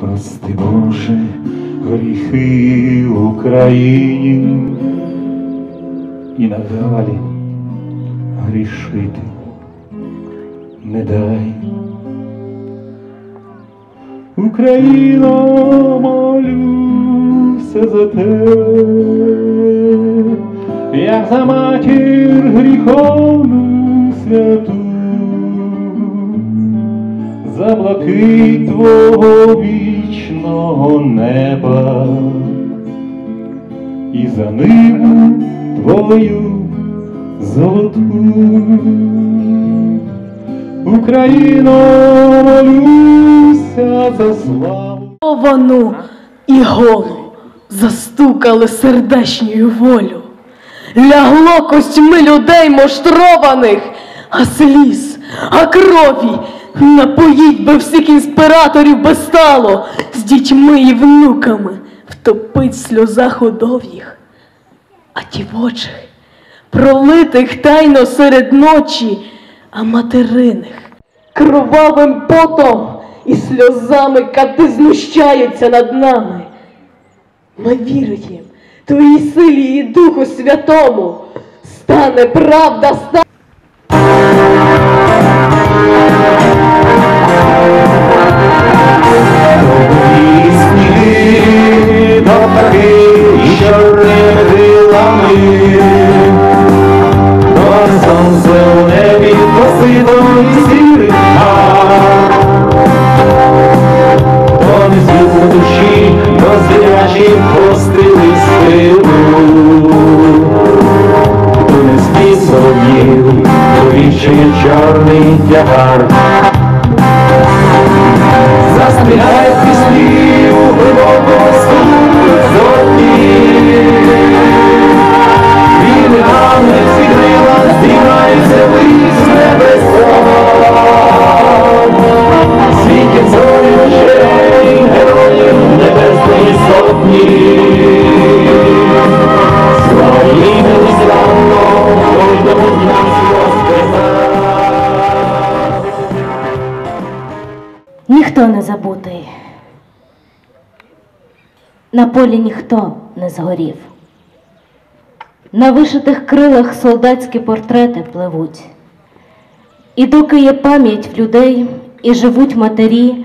Прости, Боже, гріхи Україні і надалі грішити не дай. Україно, молюся за тебе, як за матір гріховну святу, за блакит твого вічного неба і за ниву твою золоту. Україно, молюся за славу. Вовану і голу застукали сердечню волю. Лягло костьми людей моштрованих, а сліз, а крові напоїть би всіх інспираторів безстало з дітьми і внуками втопить в сльозах удов'їх, а дівочих, пролитих тайно серед ночі, а материних кровавим потом і сльозами кати знущаються над нами. Ми віруємо, твоїй силі і Духу Святому стане правда, стане. Звірячі постріли спину, до неспі солов'їв, до вічає чорний тягар. На полі ніхто не згорів. На вишитих крилах солдатські портрети пливуть. І доки є пам'ять в людей і живуть матері,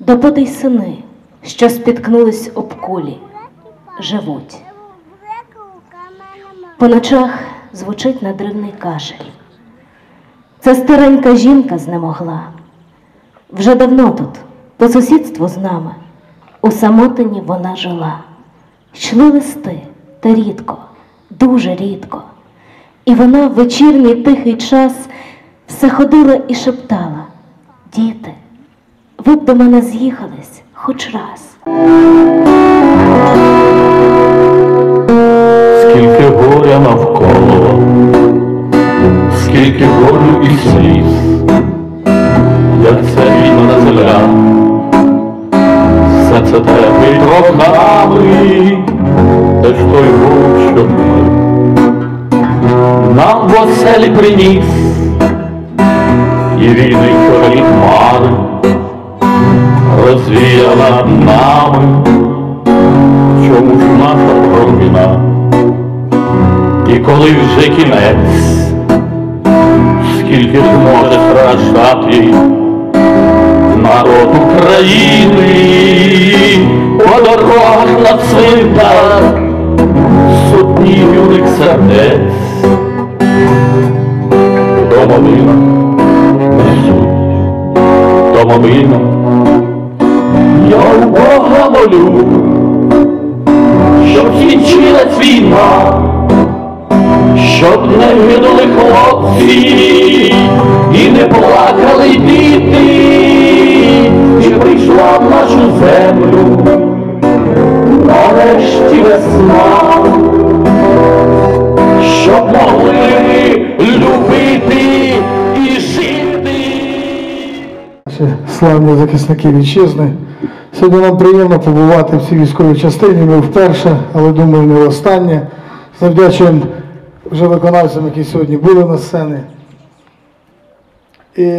допоки й сини, що спіткнулись об кулі, живуть. По ночах звучить надривний кашель. Це старенька жінка знемогла. Вже давно тут, по сусідству з нами, у самотині вона жила. Йшли листи, та рідко, дуже рідко. І вона в вечірній тихий час все ходила і шептала: Діти, ви б до мене з'їхались хоч раз. Скільки горя навколо, скільки болю і сліз, як це війна земля, теплий роками, ж той ми нам в оселі приніс, і війни чорні хмари розвіяла над нами, чому ж наша провина? І коли вже кінець, скільки ж може страждати народ України славні захисники вітчизни. Сьогодні нам приємно побувати в цій військовій частині. Ми вперше, але думаю, не останнє. Завдячуємо вже виконавцям, які сьогодні були на сцені. І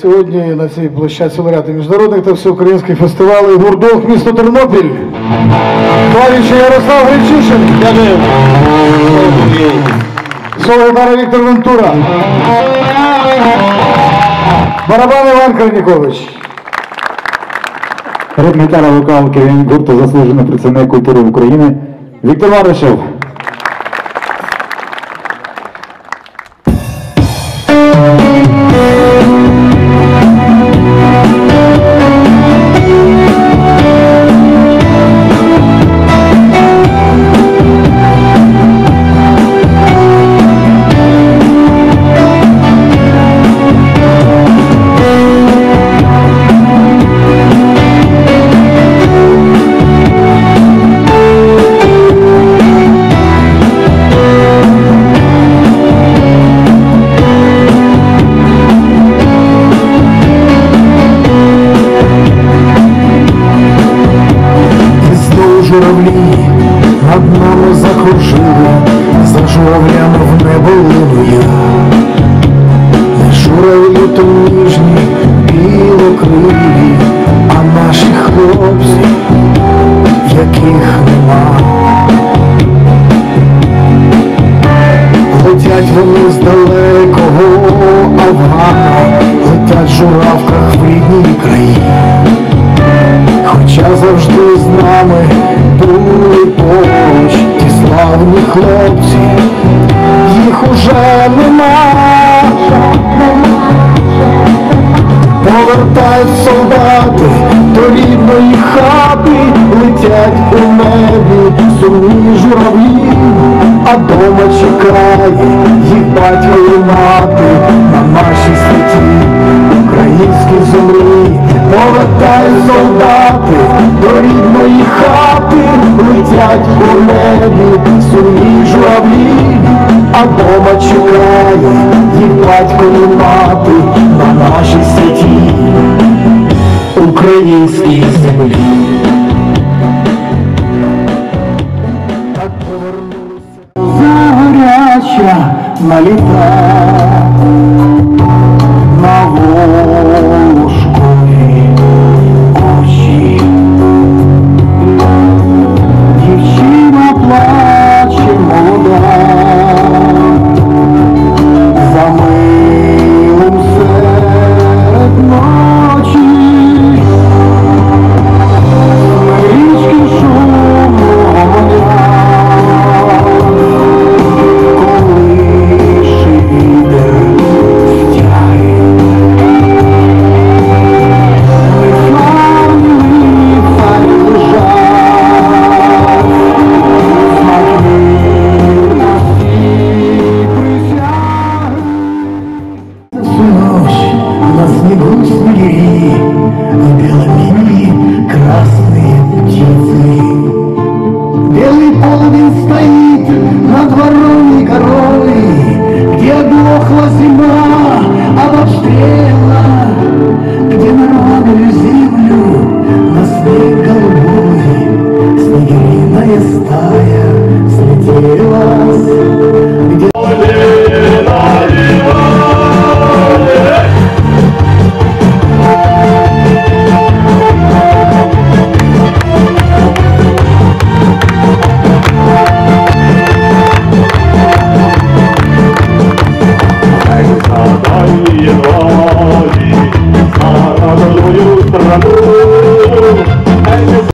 сьогодні на цій площадці лауреати міжнародних та всеукраїнських фестивалів гурдок місто Тернопіль. Клавіші Ярослав Гречишин. Дякую. Соло Віктор Вентура. Барабан Іван Корнікович. Ритм-гітара вокал керівник гурту заслужений працівник культури України Віктор Варишев. Яких нема. Летять вони з далекого Афгана, летять журавках в рідній країні. Хоча завжди з нами були поруч ті славні хлопці, їх уже нема. Повертають солдати до рідної хати, летять у небі сумні журавлі, а дома чекає їх батько і мати на нашій світі українській землі. Повертають солдати до рідної хати, летять у небі сумні журавлі, а дома чекає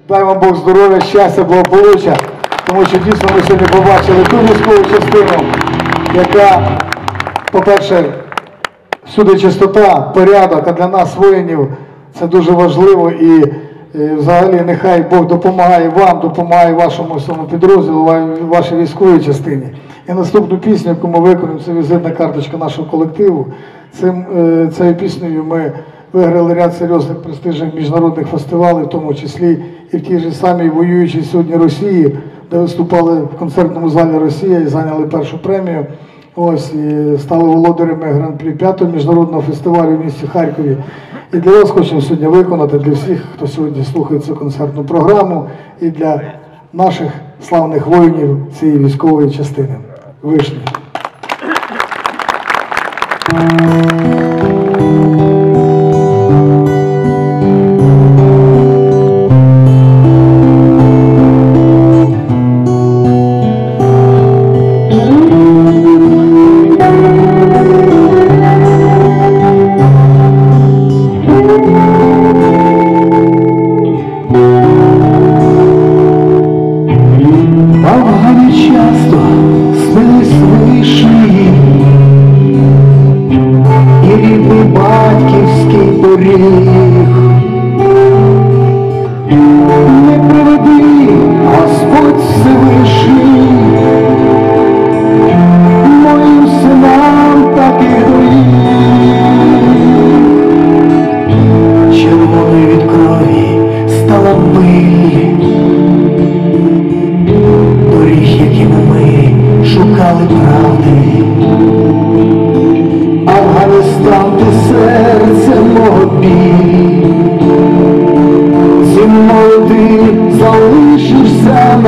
Дай вам Бог здоров'я, щастя, благополуччя, тому що дійсно ми сьогодні побачили ту військову частину, яка, по-перше, всюди чистота, порядок, а для нас, воїнів, це дуже важливо і е, взагалі нехай Бог допомагає вам, допомагає вашому всьому підрозділу, вашій військовій частині. І наступну пісню, яку ми виконуємо, це візитна карточка нашого колективу. Е, цією піснею ми виграли ряд серйозних престижних міжнародних фестивалів, в тому числі і в тій же самій воюючій сьогодні Росії, де виступали в концертному залі Росія і зайняли першу премію. Ось і стали володарями гран-прі п'ятого міжнародного фестивалю в місті Харкові. І для вас хочемо сьогодні виконати для всіх, хто сьогодні слухає цю концертну програму, і для наших славних воїнів цієї військової частини. Вишні.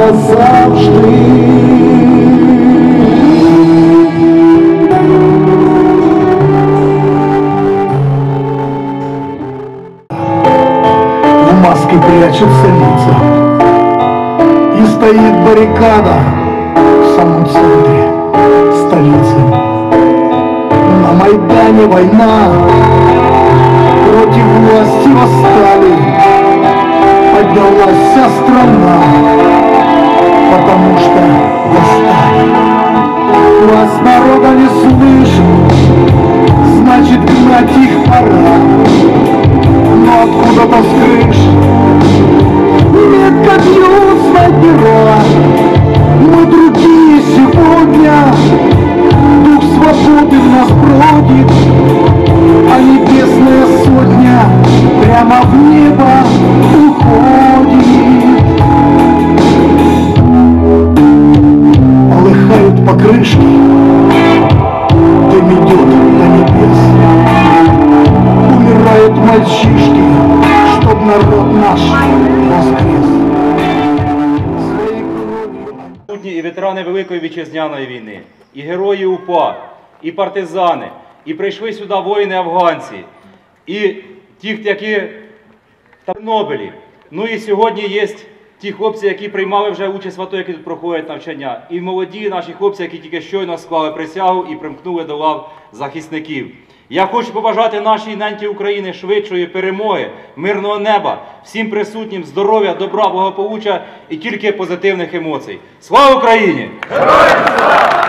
В маске прячутся лица. И стоит баррикада в самом центре столицы. На Майдане война. Против власти восстали. Поднялась вся страна Потому что я старый. Вас народа не слышит Значит гнать их пора вітчизняної війни, і герої УПА, і партизани, і прийшли сюди воїни-афганці, і ті, які в Тернобилі. Ну і сьогодні є ті хлопці, які приймали вже участь в АТО, які тут проходять навчання, і молоді наші хлопці, які тільки щойно склали присягу і примкнули до лав захисників. Я хочу побажати нашій ненті України швидшої перемоги, мирного неба, всім присутнім здоров'я, добра, благополуччя і тільки позитивних емоцій. Слава Україні! Пусть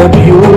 Gabriel